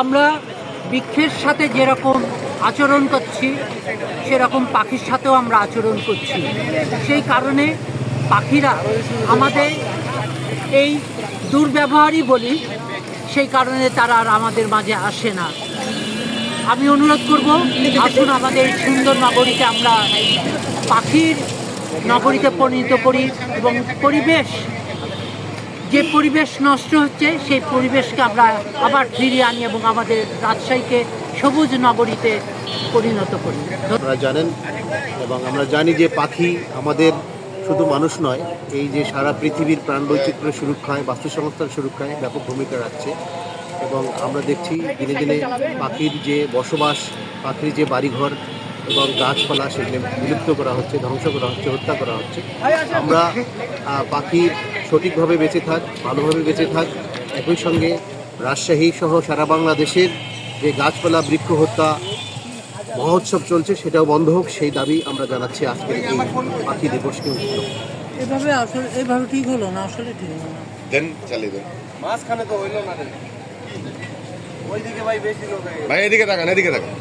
আমরা বৃক্ষের সাথে যেরকম আচরণ করছি, সেরকম পাখির সাথেও আমরা আচরণ করছি। সেই কারণে পাখিরা আমাদের এই দুর্ব্যবহারই বলি, সেই কারণে তারা আর আমাদের মাঝে আসে না। আমি অনুরোধ করব, আসুন আমাদের এই সুন্দর নগরীতে আমরা পাখির নগরীতে পরিণত করি এবং পরিবেশ, যে পরিবেশ নষ্ট হচ্ছে, সেই পরিবেশকে আমরা আবার ফিরিয়ে আনি এবং আমাদের রাজশাহীকে সবুজ নগরীতে পরিণত করি। আপনারা জানেন এবং আমরা জানি যে পাখি আমাদের শুধু মানুষ নয়, এই যে সারা পৃথিবীর প্রাণ বৈচিত্র্য সুরক্ষায় বাস্তু সংস্থার সুরক্ষায় ব্যাপক ভূমিকা রাখছে এবং আমরা দেখছি দিনে দিনে পাখির যে বসবাস, পাখির যে বাড়িঘর এবং গাছপালা সেগুলো বিলুপ্ত করা হচ্ছে ধ্বংস করা হচ্ছে হত্যা করা হচ্ছে। আমরা পাখি সঠিকভাবে বেঁচে থাক ভালোভাবে বেঁচে থাক। একই সঙ্গে রাজশাহী সহ সারা বাংলাদেশের যে গাছপালা বৃক্ষ হত্যা মহোৎসব চলছে সেটাও বন্ধ হোক সেই দাবি আমরা জানাচ্ছি আজকের এই পাখি দিবসকে উপলক্ষে এভাবে আসলে এভাবে ঠিক হলো না? আসলে ঠিক হলো না। দেন চালিয়ে দেন। মাঝখানে তো হইল না ওইদিকে ভাই বেশি লোক ভাই এদিকে তাকান এদিকে তাকান।